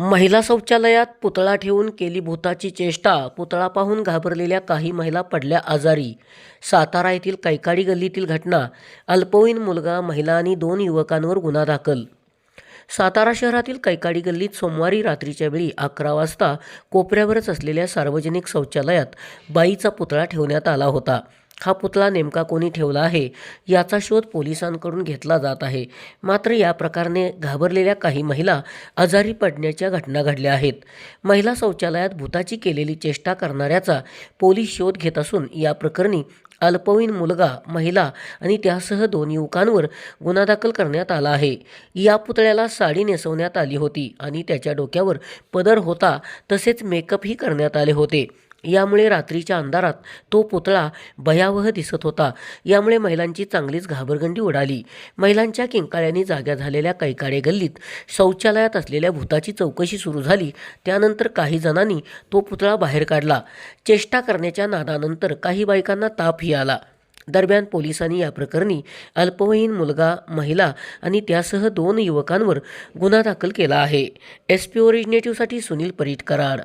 महिला शौचालयात पुतळा ठेवून केली भूताची चेष्टा पुतळा पाहून घाबरलेल्या काही महिला पडल्या आजारी. सातारा येथील कैकाडी गल्लीतील घटना अल्पवयीन मुलगा महिला आणि दोन युवकांवर गुन्हा दाखल. सातारा शहरातील कैकाडी गल्लीत सोमवारी रात्रीच्या वेळी अकरा वाजता कोपऱ्यावरच असलेल्या सार्वजनिक शौचालयात बाईचा पुतळा ठेवण्यात आला होता. हा पुतळा नेमका कोणी ठेवला आहे याचा शोध पोलिसांकडून घेतला जात आहे. मात्र या प्रकारने घाबरलेल्या काही महिला आजारी पडण्याच्या घटना घडल्या आहेत. महिला शौचालयात भूताची केलेली चेष्टा करणाऱ्याचा पोलीस शोध घेत असून या प्रकरणी अल्पवयीन मुलगा महिला आणि त्यासह दोन युवकांवर गुन्हा दाखल करण्यात आला आहे. या पुतळ्याला साडी नेसवण्यात आली होती आणि त्याच्या डोक्यावर पदर होता तसेच मेकअपही करण्यात आले होते. यामुळे रात्रीच्या अंधारात तो पुतळा भयावह दिसत होता. यामुळे महिलांची चांगलीच घाबरगंडी उडाली. महिलांच्या किंकाळ्यांनी जाग्या झालेल्या कैकाडे गल्लीत शौचालयात असलेल्या भूताची चौकशी सुरू झाली. त्यानंतर काही जणांनी तो पुतळा बाहेर काढला. चेष्टा करण्याच्या नादानंतर काही बायकांना तापही आला. दरम्यान पोलिसांनी या प्रकरणी अल्पवयीन मुलगा महिला आणि त्यासह दोन युवकांवर गुन्हा दाखल केला आहे. एस पी ओरिजिनेटिव्हसाठी सुनील परीट कराड.